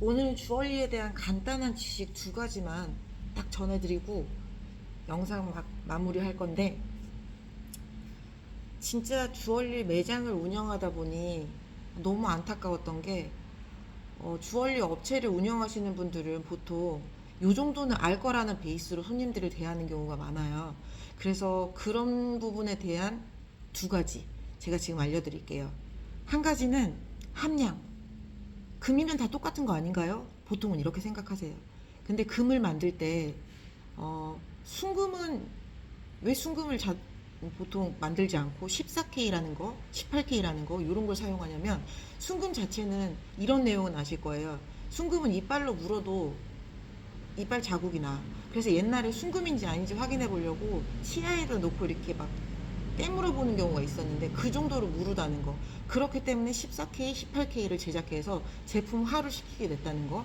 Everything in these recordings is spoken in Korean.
오늘 주얼리에 대한 간단한 지식 두 가지만 딱 전해드리고 영상 막 마무리할 건데 진짜 주얼리 매장을 운영하다 보니 너무 안타까웠던 게 어, 주얼리 업체를 운영하시는 분들은 보통 요 정도는 알 거라는 베이스로 손님들을 대하는 경우가 많아요. 그래서 그런 부분에 대한 두 가지 제가 지금 알려드릴게요. 한 가지는 함량. 금이면 다 똑같은 거 아닌가요? 보통은 이렇게 생각하세요. 근데 금을 만들 때 어, 순금은 왜 순금을 자, 보통 만들지 않고 14K라는 거, 18K라는 거 이런 걸 사용하냐면 순금 자체는 이런 내용은 아실 거예요. 순금은 이빨로 물어도 이빨 자국이 나. 그래서 옛날에 순금인지 아닌지 확인해 보려고 치아에다 놓고 이렇게 막 깨물어 보는 경우가 있었는데 그 정도로 무르다는 거. 그렇기 때문에 14K, 18K를 제작해서 제품 화를 시키게 됐다는 거.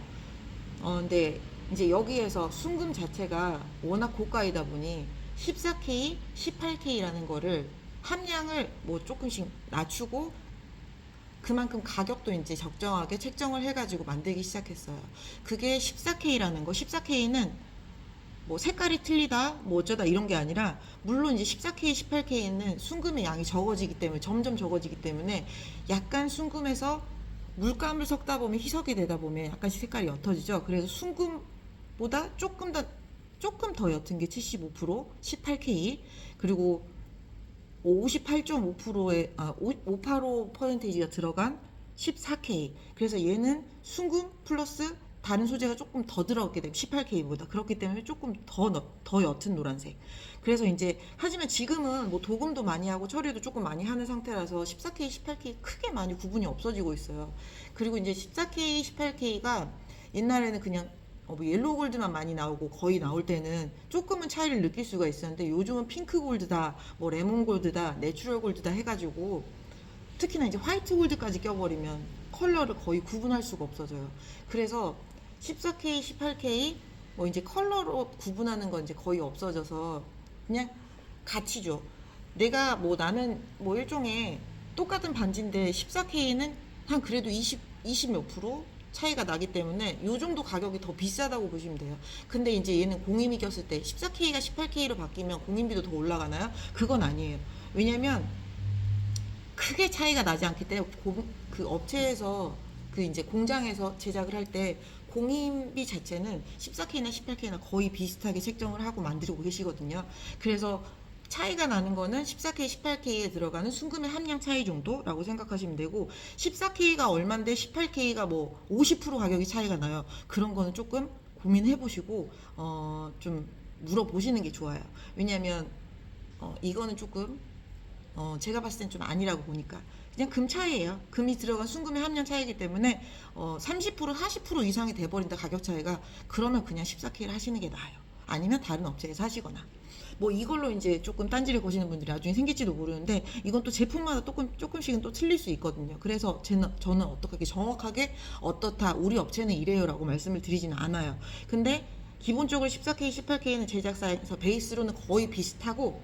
어, 근데 이제 여기에서 순금 자체가 워낙 고가이다 보니 14K, 18K라는 거를 함량을 뭐 조금씩 낮추고 그만큼 가격도 이제 적정하게 책정을 해가지고 만들기 시작했어요. 그게 14K라는 거. 14K는 뭐 색깔이 틀리다, 뭐 어쩌다 이런 게 아니라 물론 이제 14K, 18K는 순금의 양이 적어지기 때문에 점점 적어지기 때문에 약간 순금에서 물감을 섞다 보면 희석이 되다 보면 약간씩 색깔이 옅어지죠. 그래서 순금보다 조금 더 조금 더 옅은 게 75%, 18K 그리고 58.5%의 아 585%가 들어간 14K. 그래서 얘는 순금 플러스 다른 소재가 조금 더 들어가게 되면 18K보다 그렇기 때문에 조금 더, 너- 더 옅은 노란색. 그래서 이제 하지만 지금은 뭐 도금도 많이 하고 처리도 조금 많이 하는 상태라서 14K, 18K 크게 많이 구분이 없어지고 있어요. 그리고 이제 14K, 18K가 옛날에는 그냥 어, 뭐 옐로우 골드만 많이 나오고 거의 나올 때는 조금은 차이를 느낄 수가 있었는데 요즘은 핑크 골드다, 뭐 레몬 골드다, 내추럴 골드다 해가지고 특히나 이제 화이트 골드까지 껴버리면 컬러를 거의 구분할 수가 없어져요. 그래서 14K, 18K 뭐 이제 컬러로 구분하는 건 이제 거의 없어져서 그냥 줘. 내가 뭐 나는 뭐 일종의 똑같은 반지인데 14K는 한 그래도 20, 20몇 프로 차이가 나기 때문에 요 정도 가격이 더 비싸다고 보시면 돼요. 근데 이제 얘는 공임이 꼈을 때 14K가 18K로 바뀌면 공임비도 더 올라가나요? 그건 아니에요. 왜냐면 크게 차이가 나지 않기 때문에 고- 그 업체에서 그 이제 공장에서 제작을 할 때 공임비 자체는 14K나 18K나 거의 비슷하게 책정을 하고 만들고 계시거든요. 그래서 차이가 나는 거는 14K, 18K에 들어가는 순금의 함량 차이 정도라고 생각하시면 되고 14K가 얼만데 18K가 뭐 50% 가격이 차이가 나요. 그런 거는 조금 고민해 보시고 어 좀 물어보시는 게 좋아요. 왜냐하면 어 이거는 조금 어, 제가 봤을 땐 좀 아니라고 보니까 그냥 금 차이예요. 금이 들어간 순금의 함량 차이기 때문에 어, 30% 40% 이상이 돼버린다 가격 차이가 그러면 그냥 14K를 하시는 게 나아요. 아니면 다른 업체에서 하시거나 뭐 이걸로 이제 조금 딴지를 거시는 분들이 나중에 생길지도 모르는데 이건 또 제품마다 조금 조금씩은 또 틀릴 수 있거든요. 그래서 저는 저는 어떻게 정확하게 어떻다 우리 업체는 이래요라고 말씀을 드리지는 않아요. 근데 기본적으로 14K, 18K는 제작사에서 베이스로는 거의 비슷하고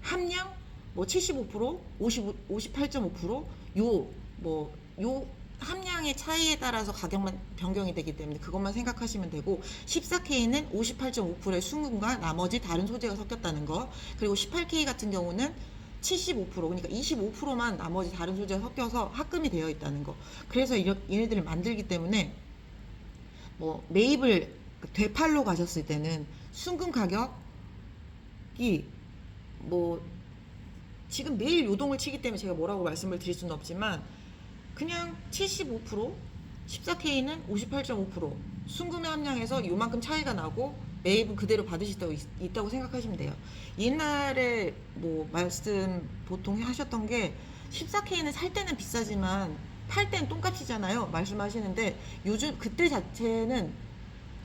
함량 뭐 75%, 55, 58.5%, 요, 뭐, 요 함량의 차이에 따라서 가격만 변경이 되기 때문에 그것만 생각하시면 되고 14K는 58.5%의 순금과 나머지 다른 소재가 섞였다는 거. 그리고 18K 같은 경우는 75% 그러니까 25%만 나머지 다른 소재가 섞여서 합금이 되어 있다는 거. 그래서 이렇- 얘네들을 만들기 때문에 뭐 매입을 그 되팔로 가셨을 때는 순금 가격이 뭐 지금 매일 요동을 치기 때문에 제가 뭐라고 말씀을 드릴 수는 없지만 그냥 75% 14K는 58.5% 순금의 함량에서 요만큼 차이가 나고 매입은 그대로 받으실 수 있- 있다고 생각하시면 돼요. 옛날에 뭐 말씀 보통 하셨던 게 14K는 살 때는 비싸지만 팔 때는 똥값이잖아요. 말씀하시는데 요즘 그때 자체는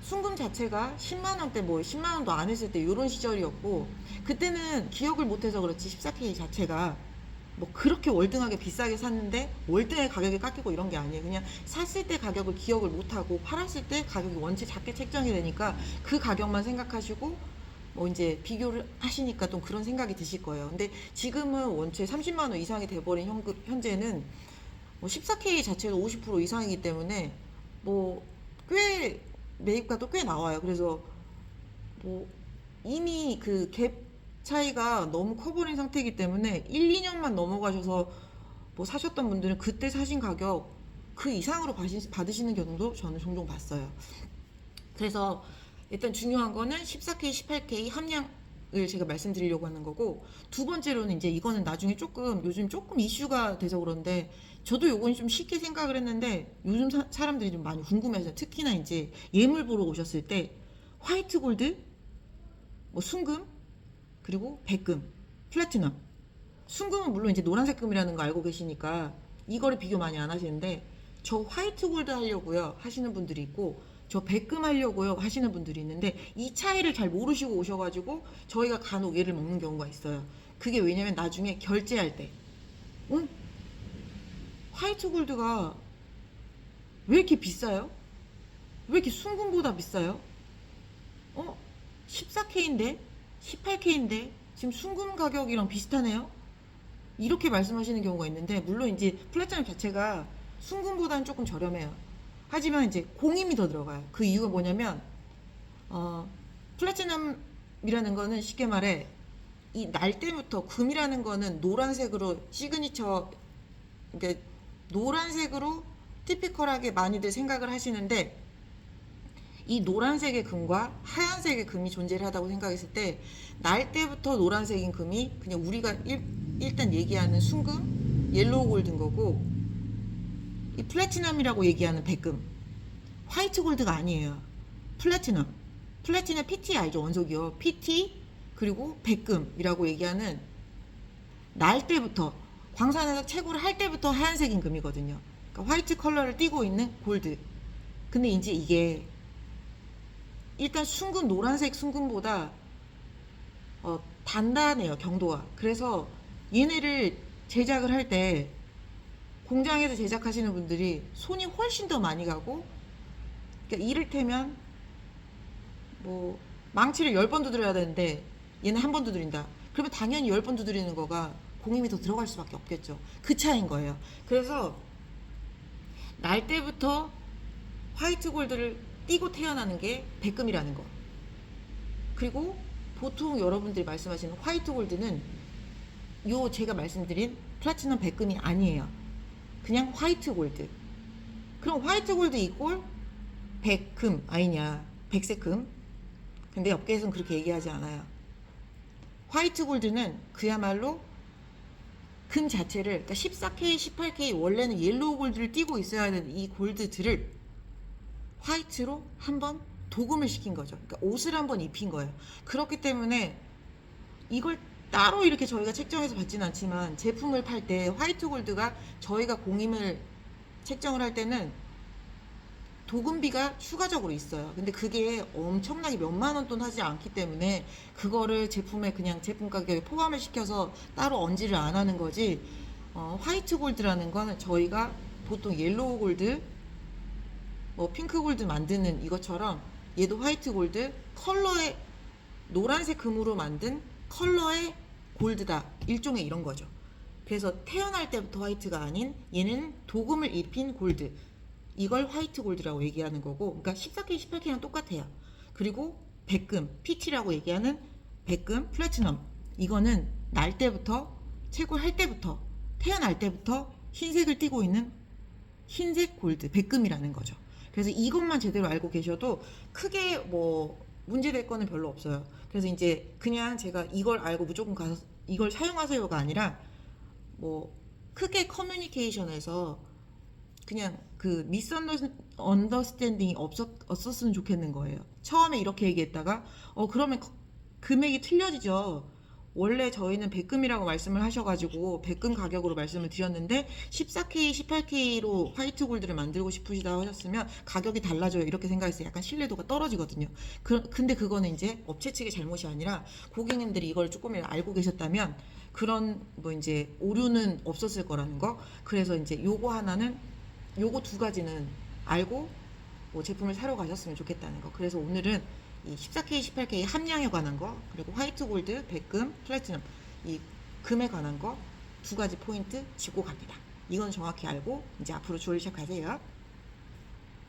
순금 자체가 10만 원대 뭐 10만 원도 안 했을 때 이런 시절이었고 그때는 기억을 못해서 그렇지 14K 자체가 뭐 그렇게 월등하게 비싸게 샀는데 월등하게 가격이 깎이고 이런 게 아니에요. 그냥 샀을 때 가격을 기억을 못하고 팔았을 때 가격이 원체 작게 책정이 되니까 그 가격만 생각하시고 뭐 이제 비교를 하시니까 또 그런 생각이 드실 거예요. 근데 지금은 원체 30만 원 이상이 돼버린 현, 현재는 뭐 14K 자체도 50% 이상이기 때문에 뭐꽤 매입가도 꽤 나와요. 그래서 뭐 이미 그 갭 차이가 너무 커버린 상태이기 때문에 1, 2년만 넘어가셔서 뭐 사셨던 분들은 그때 사신 가격 그 이상으로 받으시- 받으시는 경우도 저는 종종 봤어요. 그래서 일단 중요한 거는 14K, 18K 함량 을 제가 말씀드리려고 하는 거고 두 번째로는 이제 이거는 나중에 조금 요즘 조금 이슈가 돼서 그런데 저도 요건 좀 쉽게 생각을 했는데 요즘 사, 사람들이 좀 많이 궁금해하죠. 특히나 이제 예물 보러 오셨을 때 화이트 골드, 뭐 순금, 그리고 백금, 플래티넘. 순금은 물론 이제 노란색 금이라는 거 알고 계시니까 이거를 비교 많이 안 하시는데 저 화이트 골드 하려고요 하시는 분들이 있고 저 백금 하려고요 하시는 분들이 있는데 이 차이를 잘 모르시고 오셔가지고 저희가 간혹 얘를 먹는 경우가 있어요. 그게 왜냐면 나중에 결제할 때, 응? 화이트 골드가 왜 이렇게 비싸요? 왜 이렇게 순금보다 비싸요? 어? 14K인데? 18K인데? 지금 순금 가격이랑 비슷하네요? 이렇게 말씀하시는 경우가 있는데, 물론 이제 플래티넘 자체가 순금보다는 조금 저렴해요. 하지만 이제 공임이 더 들어가요. 그 이유가 뭐냐면, 어, 플래티넘이라는 거는 쉽게 말해, 이 날 때부터 금이라는 거는 노란색으로 시그니처, 그러니까 노란색으로 티피컬하게 많이들 생각을 하시는데, 이 노란색의 금과 하얀색의 금이 존재를 하다고 생각했을 때, 날 때부터 노란색인 금이 그냥 우리가 일, 일단 얘기하는 순금, 옐로우 골드인 거고, 이 플래티넘이라고 얘기하는 백금, 화이트 골드가 아니에요. 플래티넘. 플래티넘 PT 알죠? 원석이요. PT, 그리고 백금이라고 얘기하는 날 때부터, 광산에서 채굴을 할 때부터 하얀색인 금이거든요. 그러니까 화이트 컬러를 띠고 있는 골드. 근데 이제 이게 일단 순금 노란색 순금보다 어, 단단해요 경도가 그래서 얘네를 제작을 할 때 공장에서 제작하시는 분들이 손이 훨씬 더 많이 가고 그러니까 이를테면 뭐 망치를 10번 두드려야 되는데 얘는 한 번 두드린다 그러면 당연히 10번 두드리는 거가 공임이 더 들어갈 수밖에 없겠죠 그 차이인 거예요 그래서 날 때부터 화이트 골드를 띠고 태어나는 게 백금이라는 거. 그리고 보통 여러분들이 말씀하시는 화이트 골드는 요 제가 말씀드린 플라티넘 백금이 아니에요. 그냥 화이트 골드. 그럼 화이트 골드 이꼴 백금 아니냐? 백색금. 근데 업계에서는 그렇게 얘기하지 않아요. 화이트 골드는 그야말로 금 자체를 그러니까 14K, 18K 원래는 옐로우 골드를 띠고 있어야 되는 이 골드들을 화이트로 한번 도금을 시킨 거죠. 그러니까 옷을 한번 입힌 거예요. 그렇기 때문에 이걸 따로 이렇게 저희가 책정해서 받지는 않지만 제품을 팔 때 화이트 골드가 저희가 공임을 책정을 할 때는 도금비가 추가적으로 있어요. 근데 그게 엄청나게 몇만 원 돈 하지 않기 때문에 그거를 제품에 그냥 제품 가격에 포함을 시켜서 따로 얹지를 안 하는 거지. 어, 화이트 골드라는 거는 저희가 보통 옐로우 골드, 뭐 핑크 골드 만드는 이것처럼 얘도 화이트 골드 컬러의 노란색 금으로 만든 컬러의 골드다 일종의 이런 거죠. 그래서 태어날 때부터 화이트가 아닌 얘는 도금을 입힌 골드 이걸 화이트 골드라고 얘기하는 거고 그러니까 14K, 18K랑 똑같아요. 그리고 백금, PT라고 얘기하는 백금, 플래티넘 이거는 날 때부터 채굴할 때부터 태어날 때부터 흰색을 띠고 있는 흰색 골드, 백금이라는 거죠. 그래서 이것만 제대로 알고 계셔도 크게 뭐 문제될 거는 별로 없어요. 그래서 이제 그냥 제가 이걸 알고 무조건 가서 이걸 사용하세요가 아니라 뭐 크게 커뮤니케이션에서 그냥 그 미스 언더스탠딩이 없었, 없었으면 좋겠는 거예요. 처음에 이렇게 얘기했다가 어 그러면 거- 금액이 틀려지죠. 원래 저희는 백금이라고 말씀을 하셔가지고 백금 가격으로 말씀을 드렸는데 14K, 18K로 화이트 골드를 만들고 싶으시다 하셨으면 가격이 달라져요. 이렇게 생각했어요. 약간 신뢰도가 떨어지거든요. 그, 근데 그거는 이제 업체 측의 잘못이 아니라 고객님들이 이걸 조금이라도 알고 계셨다면 그런 뭐 이제 오류는 없었을 거라는 거. 그래서 이제 요거 하나는 요거 두 가지는 알고 뭐 제품을 사러 가셨으면 좋겠다는 거. 그래서 오늘은 이 14K, 18K 함량에 관한 거, 그리고 화이트 골드, 백금, 플래티넘 이 금에 관한 거 두 가지 포인트 짚고 갑니다. 이건 정확히 알고 이제 앞으로 주얼리 시작하세요.